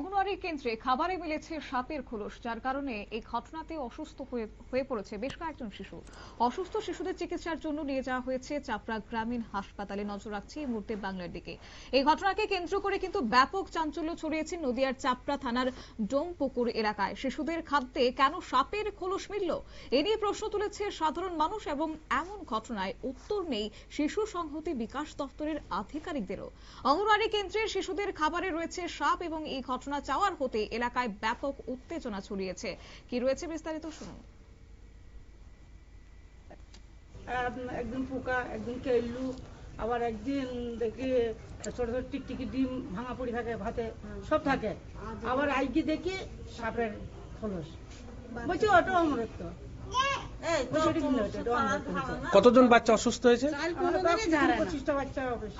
방구나 অঙ্গনওয়াড়ি কেন্দ্রে খাবারে মিলেছে সাপের খোলস, যার কারণে এই ঘটনাতে অসুস্থ হয়ে পড়েছে বেশ কয়েকজন শিশু। অসুস্থ শিশুদের চিকিৎসার জন্য নিয়ে যাওয়া হয়েছে চাপড়া গ্রামীণ হাসপাতালে নজর রাখছে এই মুহূর্তে বাংলার দিকে। এই ঘটনাকে কেন্দ্র করে কিন্তু ব্যাপক চাঞ্চল্য ছড়িয়েছে নদিয়ার চাপড়া থানার ডোমপুকুর এলাকায়। শিশুদের খাদ্যে কেন সাপের খোলস মিলল? এ নিয়ে প্রশ্ন তুলেছে সাধারণ মানুষ এবং এমন ঘটনায় উত্তর নেই শিশু সংহতি বিকাশ দপ্তরের আধিকারিকদেরও। অঙ্গনওয়াড়ি কেন্দ্রে শিশুদের খাবারে রয়েছে সাপ এবং এই ঘটনা চাওয়ার হতে এলাকায় ব্যাপক উত্তেজনা ছড়িয়েছে। কি রয়েছে বিস্তারিত শুনুন। একদিন পোকা একদিন কেল্লু আবার একদিন দেখি ছোট ছোট টিকটিকি ডিম ভাঙা পড়ি থাকে ভাতে সব থাকে। আবার আইকি দেখি সাপের খোলস। বলছি ওটা অমরত্ব। কতজন বাচ্চা অসুস্থ হয়েছে।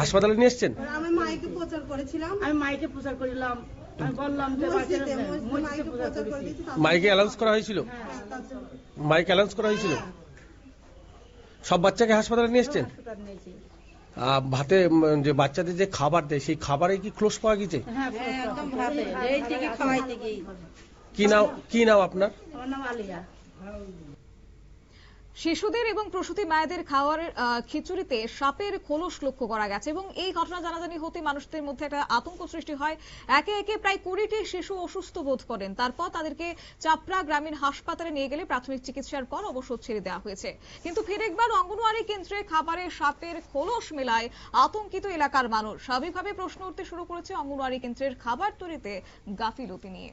হাসপাতালে নিয়ে এসছেন? আমি মাইকে প্রচার করেছিলাম। আমি মাইকে প্রচার করিলাম। মাইকে অ্যালাউন্স করা হয়েছিল? হ্যাঁ জন্য। মাইকে অ্যালাউন্স করা হয়েছিল? সব বাচ্চাকে হাসপাতালে নিয়ে এসছেন? আহ, ভাতে যে বাচ্চাদের যে খাবার দেয় সেই খাবারে কি ক্লোজ পাওয়া গেছে? হ্যাঁ কি নাম কি নাম আপনার? আমার নাম আলিয়া। শিশুদের এবং প্রসূতি মায়েদের খাওয়ার খিচুড়িতে সাপের খোলস লক্ষ্য করা গেছে এবং এই ঘটনা জানাজানি হতে মানুষদের মধ্যে একটা আতঙ্ক সৃষ্টি হয়। একে একে প্রায় কুড়িটি শিশু অসুস্থ বোধ করেন। তারপর তাদেরকে চাপড়া গ্রামীণ হাসপাতালে নিয়ে গেলে প্রাথমিক চিকিৎসার পর অবশ্য ছেড়ে দেওয়া হয়েছে। কিন্তু ফের একবার অঙ্গনওয়াড়ি কেন্দ্রে খাবারে সাপের খোলস মেলায় আতঙ্কিত এলাকার মানুষ। স্বাভাবিকভাবে প্রশ্ন উঠতে শুরু করেছে অঙ্গনওয়াড়ি কেন্দ্রের খাবার তৈরিতে গাফিলতি নিয়ে।